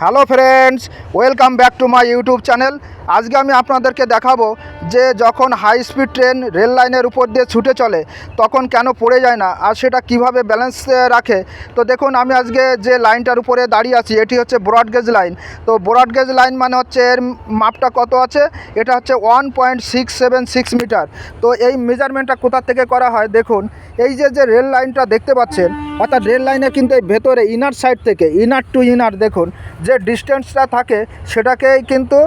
Hello friends, welcome back to my YouTube channel. আজকে আমি আপনাদেরকে দেখাবো যে যখন হাই স্পিড ট্রেন রেল লাইনের উপর দিয়ে ছুটে চলে তখন কেন পড়ে যায় না আর সেটা কিভাবে ব্যালেন্স রাখে তো দেখুন আমি আজকে যে লাইনটার উপরে দাঁড়িয়ে আছি এটি হচ্ছে ব্রডগেজ লাইন তো ব্রডগেজ লাইন মানে হচ্ছে এর মাপটা কত আছে এটা হচ্ছে one point six seven six metre তো এই মেজারমেন্টটা কোথা থেকে করা হয় দেখুন এই যে যে রেল লাইনটা দেখতে পাচ্ছেন অর্থাৎ রেল লাইনে কিন্তু এই ভেতরে ইনার সাইড থেকে ইনার টু ইনার দেখুন যে ডিস্টেন্সটা থাকে সেটাকেই কিন্তু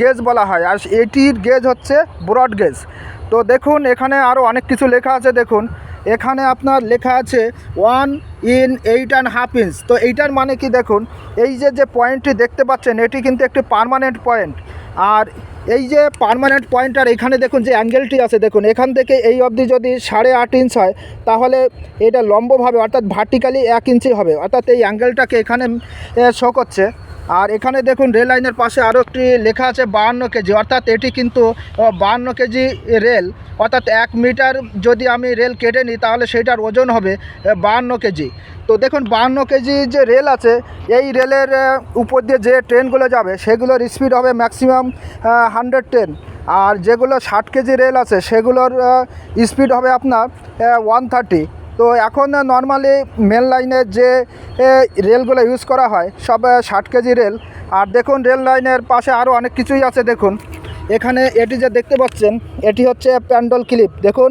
গেজ বলা হয় আর এটির গেজ হচ্ছে ব্রড গেজ তো দেখুন এখানে আরও অনেক কিছু লেখা আছে দেখুন এখানে আপনার লেখা আছে one in eight and half inch তো এইটার মানে কি দেখুন এই যে যে পয়েন্টটি দেখতে পাচ্ছেন এটি কিন্তু একটি পারমানেন্ট পয়েন্ট আর এই যে পারমানেন্ট পয়েন্ট আর এখানে দেখুন যে অ্যাঙ্গেলটি আছে দেখুন এখান থেকে এই অবধি যদি সাড়ে আট ইঞ্চ হয় তাহলে এটা লম্বভাবে অর্থাৎ ভার্টিক্যালি এক ইঞ্চি হবে অর্থাৎ এই অ্যাঙ্গেলটাকে এখানে শো করছে আর এখানে দেখুন রেল লাইনের পাশে আরও একটি লেখা আছে বাহান্ন কেজি অর্থাৎ এটি কিন্তু বাহান্ন কেজি রেল অর্থাৎ এক মিটার যদি আমি রেল কেটে নিই তাহলে সেটার ওজন হবে বাহান্ন কেজি তো দেখুন বাহান্ন কেজি যে রেল আছে এই রেলের উপর দিয়ে যে ট্রেনগুলো যাবে সেগুলোর স্পিড হবে ম্যাক্সিমাম হান্ড্রেড টেন আর যেগুলো ষাট কেজি রেল আছে সেগুলোর স্পিড হবে আপনার ওয়ান থার্টি তো এখন নর্মালি মেন লাইনের যে রেলগুলো ইউজ করা হয় সব ষাট কেজি রেল আর দেখুন রেল লাইনের পাশে আরও অনেক কিছুই আছে দেখুন এখানে এটি যে দেখতে পাচ্ছেন এটি হচ্ছে প্যান্ডল ক্লিপ দেখুন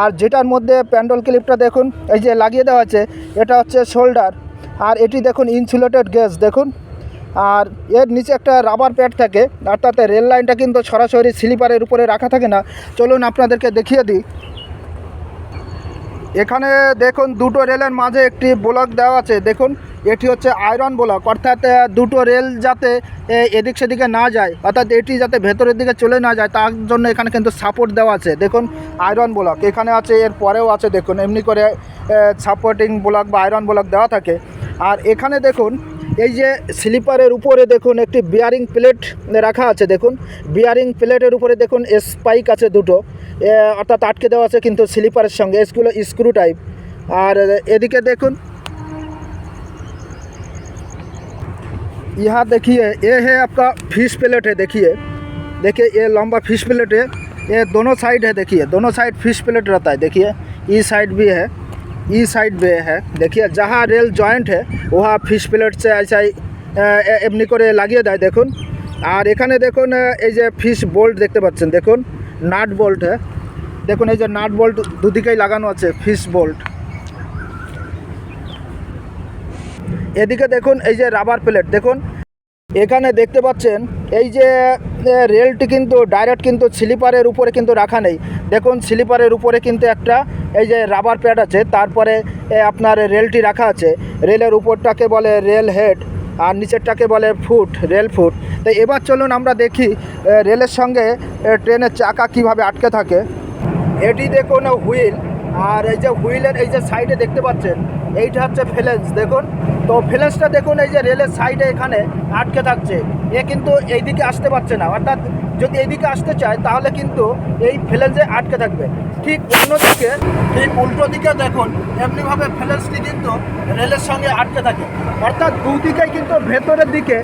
আর যেটার মধ্যে প্যান্ডল ক্লিপটা দেখুন এই যে লাগিয়ে দেওয়া আছে এটা হচ্ছে শোল্ডার আর এটি দেখুন ইনসুলেটেড গ্যাস দেখুন আর এর নিচে একটা রাবার প্যাড থাকে আর তাতে রেল লাইনটা কিন্তু সরাসরি স্লিপারের উপরে রাখা থাকে না চলুন আপনাদেরকে দেখিয়ে দিই এখানে দেখুন দুটো রেলের মাঝে একটি ব্লক দেওয়া আছে দেখুন এটি হচ্ছে আয়রন ব্লক অর্থাৎ দুটো রেল যাতে এদিক সেদিকে না যায় অর্থাৎ এটি যাতে ভেতরের দিকে চলে না যায় তার জন্য এখানে কিন্তু সাপোর্ট দেওয়া আছে দেখুন আয়রন ব্লক এখানে আছে এর পরেও আছে দেখুন এমনি করে সাপোর্টিং ব্লক বা আয়রন ব্লক দেওয়া থাকে আর এখানে দেখুন এই যে স্লিপারের উপরে দেখুন একটি বিয়ারিং প্লেট রাখা আছে দেখুন বিয়ারিং প্লেটের উপরে দেখুন স্পাইক আছে দুটো অর্থাৎ আটকে দেওয়া আছে কিন্তু স্লিপারের সঙ্গে এগুলো স্ক্রু টাইপ আর এদিকে দেখুন यहाँ देखिए ये है आपका फिश प्लेट है देखिए देखिए ये लंबा फिश प्लेट है ये दोनों साइड है देखिए दोनों साइड फिश प्लेट रहता है देखिए ई साइड भी है ई साइड भी है देखिए जहाँ रेल जॉइंट है वहाँ फिश प्लेट से ऐसा ही, আহ, এ- এমনি করে লাগিয়ে দেয় দেখুন আর এখানে দেখুন আহ, এই যে ফিশ বোল্ট দেখতে পাচ্ছেন দেখুন বোল্ট হ্যাঁ দেখুন এই যে নাট বোল্ট দুদিকেই লাগানো আছে ফিস বোল্ট এদিকে দেখুন এই যে রাবার প্লেট দেখুন এখানে দেখতে পাচ্ছেন এই যে রেলটি কিন্তু ডাইরেক্ট কিন্তু স্লিপারের উপরে কিন্তু রাখা নেই দেখুন স্লিপারের উপরে কিন্তু একটা এই যে রাবার প্যাড আছে তারপরে আপনার রেলটি রাখা আছে রেলের উপরটাকে বলে রেল হেড আর নিচেরটাকে বলে ফুট রেল ফুট তো এবার চলুন আমরা দেখি রেলের সঙ্গে ট্রেনের চাকা কিভাবে আটকে থাকে এটি দেখুন হুইল আর এই যে হুইলের এই যে সাইডে দেখতে পাচ্ছেন এইটা হচ্ছে ফেলেন্স দেখুন তো ফেলেন্সটা দেখুন এই যে রেলের সাইডে এখানে আটকে থাকছে এ কিন্তু এইদিকে আসতে পারছে না অর্থাৎ যদি এদিকে আসতে চায় তাহলে কিন্তু এই ফ্লেন্সে আটকে থাকবে ঠিক অন্যদিকে ঠিক উল্টো দিকে দেখুন এমনিভাবে ফেলেন্সটি কিন্তু রেলের সঙ্গে আটকে থাকে অর্থাৎ দুদিকেই কিন্তু ভেতরের দিকে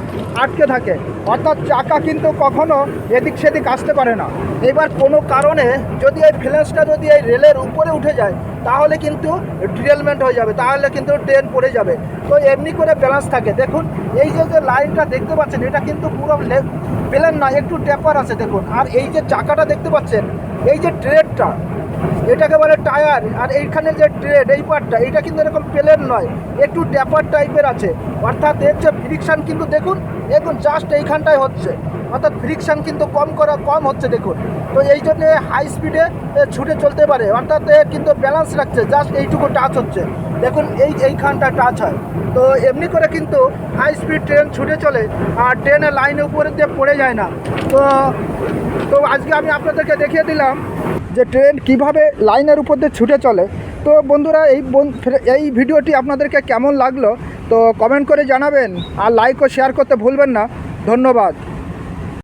আটকে থাকে অর্থাৎ চাকা কিন্তু কখনো এদিক সেদিক আসতে পারে না এবার কোনো কারণে যদি এই ফেলেন্সটা যদি এই রেলের উপরে উঠে যায় তাহলে কিন্তু ড্রিলমেন্ট হয়ে যাবে তাহলে কিন্তু ট্রেন পড়ে যাবে তো এমনি করে ব্যালেন্স থাকে দেখুন এই যে যে লাইনটা দেখতে পাচ্ছেন এটা কিন্তু পুরো প্লেন না একটু টেপার আছে দেখুন আর এই যে চাকাটা দেখতে পাচ্ছেন এই যে ট্রেডটা এটাকে বলে টায়ার আর এইখানে যে ট্রেড এই পার্টটা এইটা কিন্তু এরকম প্লেন নয় একটু ট্যাপার টাইপের আছে অর্থাৎ এর যে ফ্রিকশান কিন্তু দেখুন দেখুন জাস্ট এইখানটায় হচ্ছে অর্থাৎ ফ্রিকশান কিন্তু কম করা কম হচ্ছে দেখুন তো এই জন্যে হাই স্পিডে ছুটে চলতে পারে অর্থাৎ কিন্তু ব্যালেন্স রাখছে জাস্ট এইটুকু টাচ হচ্ছে দেখুন এই এইখানটা টাচ হয় তো এমনি করে কিন্তু হাই স্পিড ট্রেন ছুটে চলে আর ট্রেনের লাইনের উপরে দিয়ে পড়ে যায় না তো তো আজকে আমি আপনাদেরকে দেখিয়ে দিলাম যে ট্রেন কিভাবে লাইনের উপর দিয়ে ছুটে চলে তো বন্ধুরা এই এই ভিডিওটি আপনাদেরকে কেমন লাগলো তো কমেন্ট করে জানাবেন আর লাইক ও শেয়ার করতে ভুলবেন না ধন্যবাদ